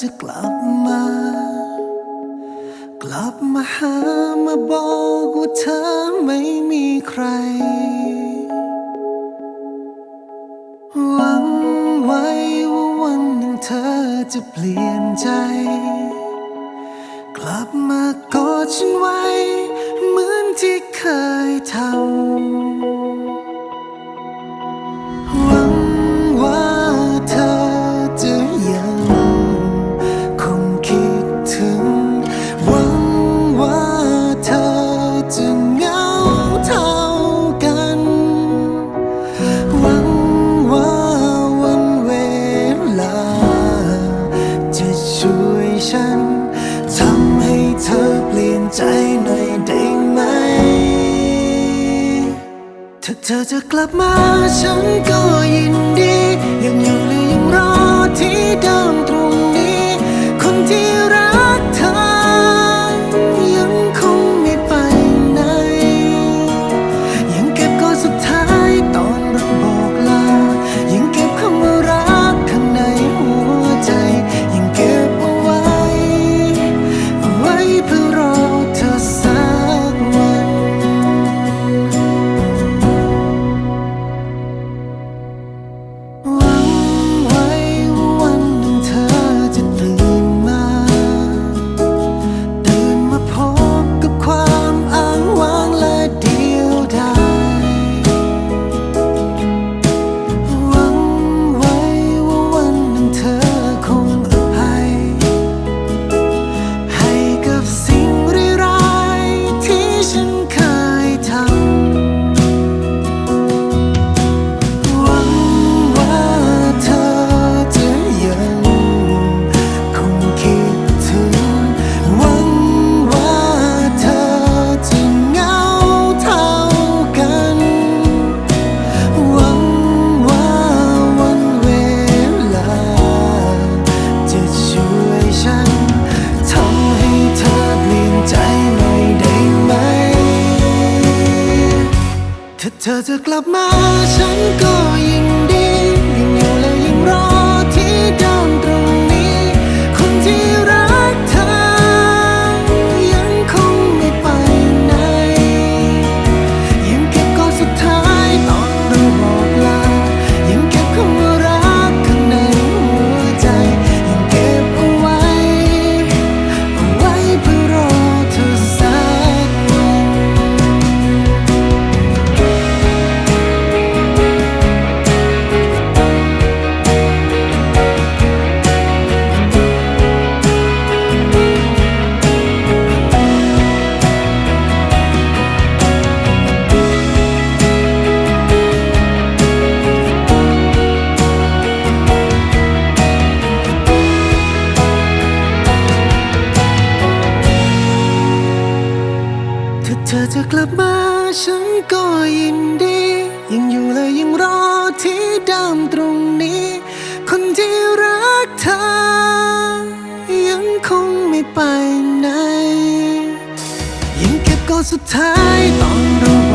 จะกลับมา กลับมาหามาบอกว่าเธอไม่มีใคร หวังไว้ว่าวันหนึ่งเธอจะเปลี่ยนใจ กลับมากอดฉันไว้ เหมือนที่เคยทำ ถ้าเธอจะกลับมาฉันก็ยินดี ยังอยู่หรือยังรอที่เดิมตรงนี้ คนที่ เธอจะกลับมาฉันก็ยิน ฉันก็ยินดี ยังอยู่และยังรอที่ดามตรงนี้ คนที่รักเธอ ยังคงไม่ไปไหนยังเก็บกอดสุดท้ายตอนรู้